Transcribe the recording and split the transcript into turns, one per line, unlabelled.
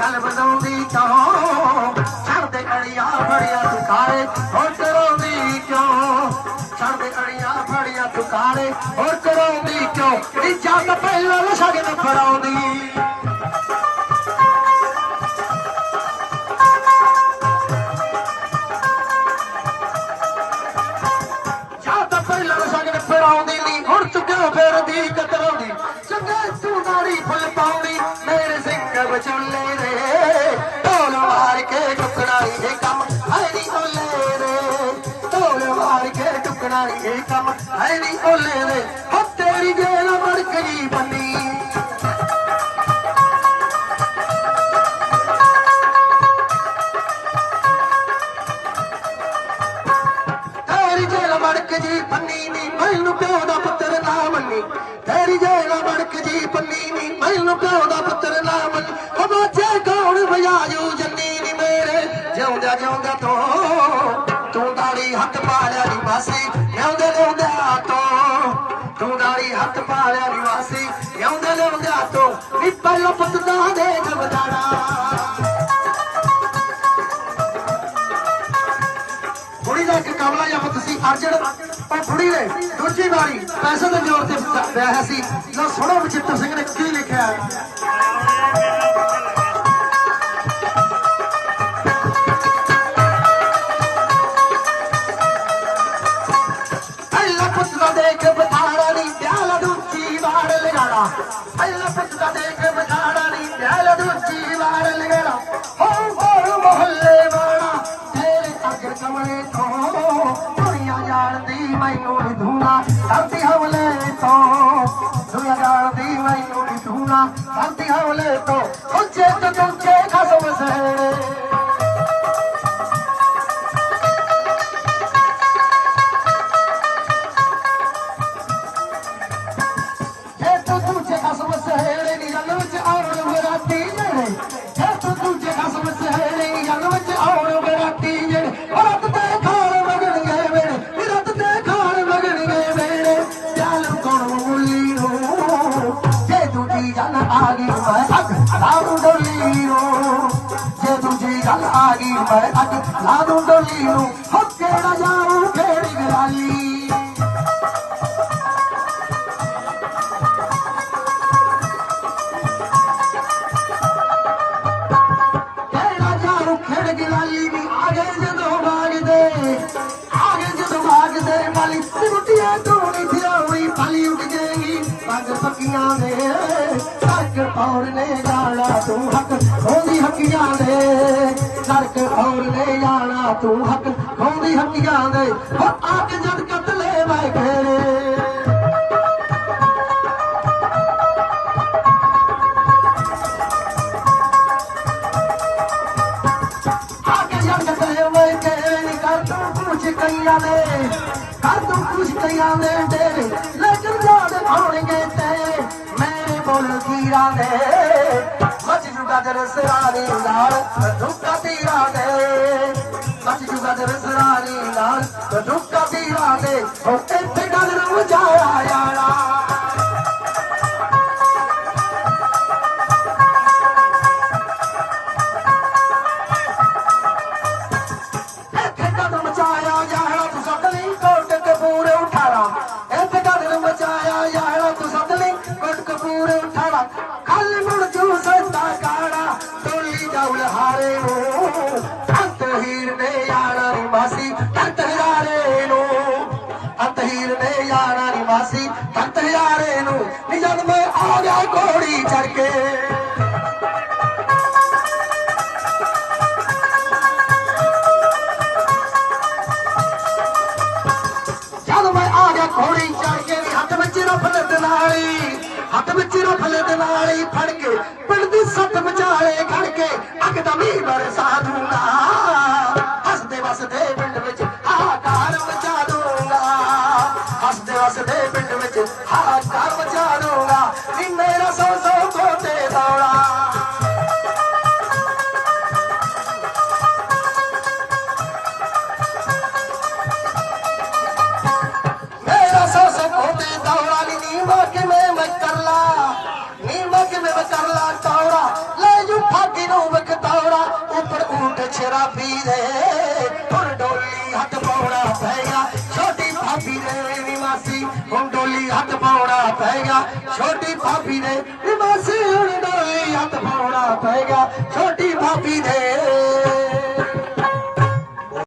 ਗੱਲ ਬਦੌਂਦੀ ਕਿਉਂ ਛੱਡਦੇ ਅੜੀਆਂ ਫੜੀਆਂ ਤੁਕਾਰੇ ਹੋਰ ਕਰੋਂਦੀ ਕਿਉਂ? ਛੱਡਦੇ ਅੜੀਆਂ ਫੜੀਆਂ ਤੁਕਾਰੇ ਹੋਰ ਕਰੋਂਦੀ ਕਿਉਂ? ਨੀ ਜੱਗ ਪਹਿਲਾਂ ਲਸ਼ਗਨ ਫੜਾਉਂਦੀ। ਸਿੰਘ ਰੇ ਢੋਲ ਮਾਰ ਕੇ ਟੁਕੜਾ ਇਹ ਕੰਮ ਹੈ ਨਹੀਂ ਓਲੇ ਰੇ ਢੋਲ ਮਾਰ ਕੇ ਟੁਕੜਾ ਇਹ ਕੰਮ ਹੈ ਨਹੀਂ ਓਲੇ ਰੇ ਹੋ ਤੇਰੀ ਜੇਲ ਮੜਕਈ ਬੰਨੀ। ਤੇਰੀ ਜੇਲ ਵੜਕ ਜੀ ਪੰਨੀ ਨੀ, ਮੈਨੂੰ ਪਿਓ ਦਾ ਪੁੱਤਰ ਨਾ ਮੰਨੀ। ਤੇਰੀ ਜੇਲ ਮੜਕ ਜੀ ਪੰਨੀ ਨੀ, ਮੈਨੂੰ ਪਿਓ ਦਾ ਪੁੱਤਰ ਨਾ ਮੰਨੀ। ਜਿਉਂਦਾ ਜਿਉਂਦਾ ਤੋਂ। ਤੂੰ ਦਾੜੀ ਹੱਥ ਪਾਲਿਆ ਨੀ ਵਾਸੀ ਜਿਉਂਦੇ ਲਿਉਂਦਿਆ ਤੋਂ। ਤੂੰ ਦਾੜੀ ਹੱਥ ਪਾਲਿਆ ਨੀ ਵਾਸੀ ਜਿਉਂਦੇ ਲਿਉਂਦਿਆ ਤੋਂ। ਨੀ ਪਹਿਲਾਂ ਪੁੱਤ ਦਾ ਦੇਖ ਬਦਾੜਾ ਦਾ ਇੱਕ ਕਮਲਾ ਜਪਤ ਸੀ, ਅਰਜਨ। ਉਹ ਕੁੜੀ ਨੇ ਦੂਜੀ ਵਾਰੀ ਪੈਸੇ ਦੇ ਜ਼ੋਰ ਤੇ ਵਿਆਹਿਆ ਸੀ। ਲੋ ਸੁਣੋ ਬਚਿੱਤਰ ਸਿੰਘ ਨੇ ਕੀ ਲਿਖਿਆ। ਵਾਰ ਲਗਾਣਾ ਅੱਲਾ ਪੁੱਤ ਦਾ ਦੇਖ ਬਥਾੜਾ ਨਹੀਂ ਪਿਆਲਾ ਦੂਜੀ ਵਾਰ ਲਗਾਣਾ। ਤੇਰੇ ਅਗਰ ਕਮਲੇ ਤੋਂ ਦੁਨੀਆ ਜਾਣਦੀ ਮੈਨੂੰ ਨੀ ਧੂਣਾ ਕਰਦੀ ਹਵਲੇ ਤੋਂ। ਦੁਨੀਆ ਜਾਣਦੀ ਮੈਨੂੰ ਨੀ ਧੂਣਾ ਕਰਦੀ ਹਵਲੇ ਤੋਂ। ਉੱਚੇ ਤੋਂ ਗਈ ਮੈਂ ਅੱਗ ਲਾ ਦੂੰ ਡੋਲੀ ਨੂੰ ਹੋ ਕਿਹੜਾ ਜਾਊ ਕਿਹੜੀ ਗਰਾਲੀ ਕਿਹੜਾ ਜਾਰੂ ਖੇਡ ਗਿਲਾਲੀ ਵੀ ਆ ਗਏ ਜਦੋਂ ਵਾਗਦੇ ਆਗੇ ਜਦੋਂ ਵਾਗਦੇ ਮਾਲੀ ਸਿਮਟੀਆਂ ਢੋਣੀ ਥਿਆਉਣੀ ਪਾਲੀ ਉੱਡ ਜਾਏਗੀ ਪੱਗ ਪੱਕੀਆਂ ਦੇ ਹੱਕੀਆਂ ਦੇ ਸੜਕ ਔਰ ਨੇ ਜਾਣਾ ਤੂੰ ਹੱਕ। ਖੋਦੀ ਹੱਕੀਆਂ ਦੇ ਹੋ ਆ ਕੇ ਜਦ ਕਤਲੇ ਮੈਂ ਘੇਰੇ ਆਗੇ ਕਰ ਤੂੰ ਕੁਛ ਕਈਆਂ ਦੇ, ਕਰ ਤੂੰ ਕੁਛ ਕਈਆਂ ਦੇ ਤੇਰੇ ਲੇਕਿਨ ਯਾਦ ਆਉਣਗੇ ਤੇ ਮੇਰੇ ਬੋਲ ਕੀਰਾਂ ਦੇ। ਮੱਚ ਜੁਗਾ ਦਰ ਸਰਾਣੀ ਨਾਲ ਦੁੱਕਾ ਤੀਰਾਂ ਦੇ। ਮੱਚ ਜੁਗਾ ਦਰ ਸਰਾਣੀ ਨਾਲ ਦੁੱਕਾ ਤੀਰਾਂ ਦੇ। ਉਹ ਇੱਥੇ ਗੱਲ ਨੂੰ ਯਾਰਾ ਨੀ ਹਜ਼ਾਰੇ ਨੂੰ ਨੀ ਜਦ ਮੈਂ ਆ ਗਿਆ ਘੋੜੀ ਚੜ ਕੇ। ਜਦ ਮੈਂ ਆ ਗਿਆ ਘੋੜੀ ਚੜ ਕੇ ਵੀ ਹੱਥ ਵਿੱਚ ਰਫਲ ਦੇ ਨਾਲੀ ਹੱਥ ਵਿੱਚ ਰਫਲ ਦੇ ਨਾਲੀ ਫੜ ਕੇ, ਪਿੰਡ ਦੀ ਸੱਤ ਵਿਚਾਲੇ ਖੜ ਕੇ ਅੱਗ ਦਾ ਮੀਂਹ ਬਰਸਾ ਦੂੰਗਾ। ਹੱਸਦੇ ਵਸਦੇ ਪਿੰਡ ਵਿੱਚ ਹੱਸਦੇ ਹੱਸਦੇ ਪਿੰਡ ਵਿੱਚ ਹਾਕਾ ਮਚਾ ਦੂੰਗਾ ਨੀ ਮੇਰਾ ਸੌ ਸੌ ਕੋਤੇ ਦੌੜਾ। ਮੇਰਾ ਸੌ ਸੌ ਕੋਤੇ ਦੌੜਾ, ਨੀ ਨੀਵਾ ਕਿਵੇਂ ਮੈਂ ਕਰ ਲਾ ਨੀਵਾ ਕਿਵੇਂ ਮੈਂ ਕਰ ਲਾ ਤੌੜਾ ਲੈ ਜੂ ਫਾਕੀ ਨੂੰ ਵਕ ਤੌੜਾ ਉੱਪਰ ਊਂਟ ਸ਼ਰਾਬੀ ਦੇ। ਹੁਣ ਡੋਲੀ ਹੱਥ ਪਾਉਣਾ ਪਏਗਾ ਛੋਟੀ ਭਾਬੀ ਦੇ ਨੀ ਹੁਣ ਡੋਲੀ ਹੱਥ ਪਾਉਣਾ ਪਏਗਾ ਛੋਟੀ ਭਾਬੀ ਦੇ